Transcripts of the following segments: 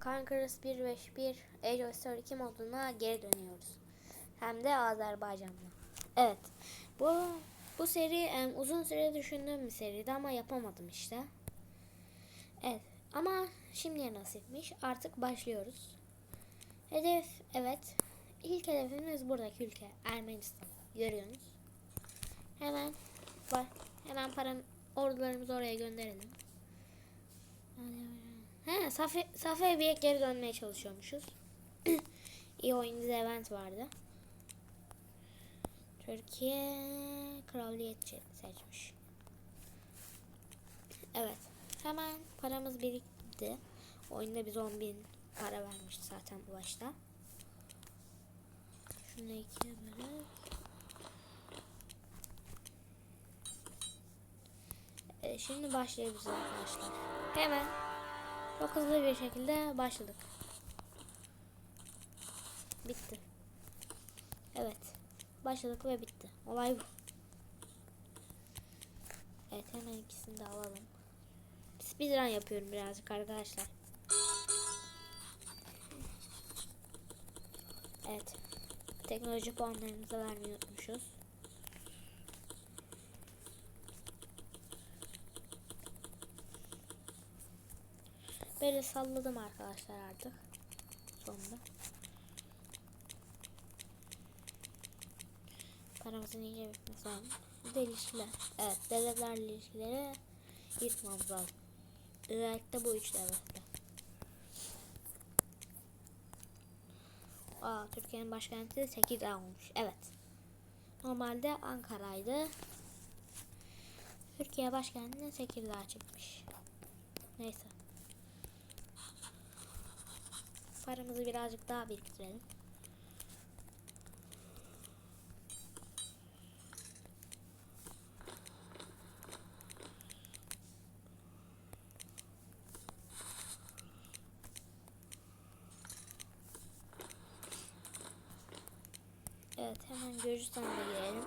Conquerors 151 Age of Story 2 moduna geri dönüyoruz. Hem de Azerbaycan'la. Evet. Bu bu seri em, uzun süre düşündüğüm bir seriydi ama yapamadım işte. Evet. Ama şimdiye nasipmiş. Artık başlıyoruz. Hedef evet. İlk hedefimiz buradaki ülke Ermenistan. Görüyorsunuz. Hemen hemen param ordularımızı oraya gönderelim. He, Safi, Safi Evi'ye geri dönmeye çalışıyormuşuz. İyi oyun dizi event vardı. Türkiye kraliyet çe- seçmiş. Evet. Hemen paramız birikti. Oyunda biz 10 bin para vermişti zaten bu başta. Şunu ikiye E, şimdi başlayabiliriz arkadaşlar. Hemen çok hızlı bir şekilde başladık. Bitti. Evet. Başladık ve bitti. Olay bu. Evet hemen ikisini de alalım. Speedrun yapıyorum birazcık arkadaşlar. Evet. Teknoloji puanlarımızı vermeyi unutmuşuz. Böyle salladım arkadaşlar artık. Sonunda. Paramızın iyice bitmesi lazım. Bir. Evet devletlerle ilişkileri yırtmamız lazım. Özellikle bu üç devletle. Aa, Türkiye'nin başkenti Tekirdağ olmuş. Evet. Normalde Ankara'ydı. Türkiye başkentine Tekirdağ çıkmış. Neyse. Paramızı birazcık daha biriktirelim. Evet hemen Gürcistan'a da girelim.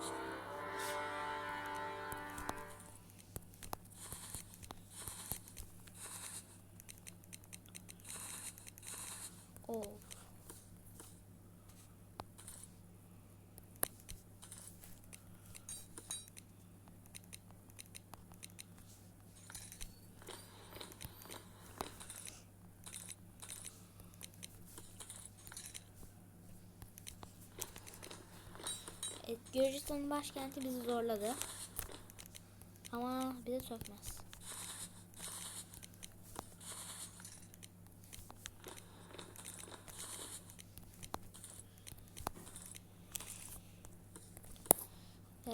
Evet, Gürcistan'ın başkenti bizi zorladı. Ama bize sökmez.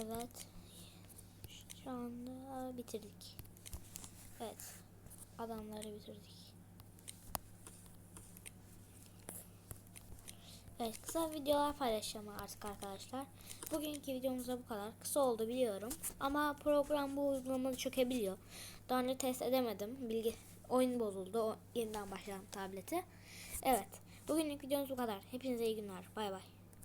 Evet. Şu anda bitirdik. Evet. Adamları bitirdik. Evet kısa videolar paylaşacağım artık arkadaşlar. Bugünkü videomuz da bu kadar. Kısa oldu biliyorum. Ama program bu uygulamada çökebiliyor. Daha önce test edemedim. Bilgi oyun bozuldu. O, yeniden başladım tableti. Evet. Bugünlük videomuz bu kadar. Hepinize iyi günler. Bay bay.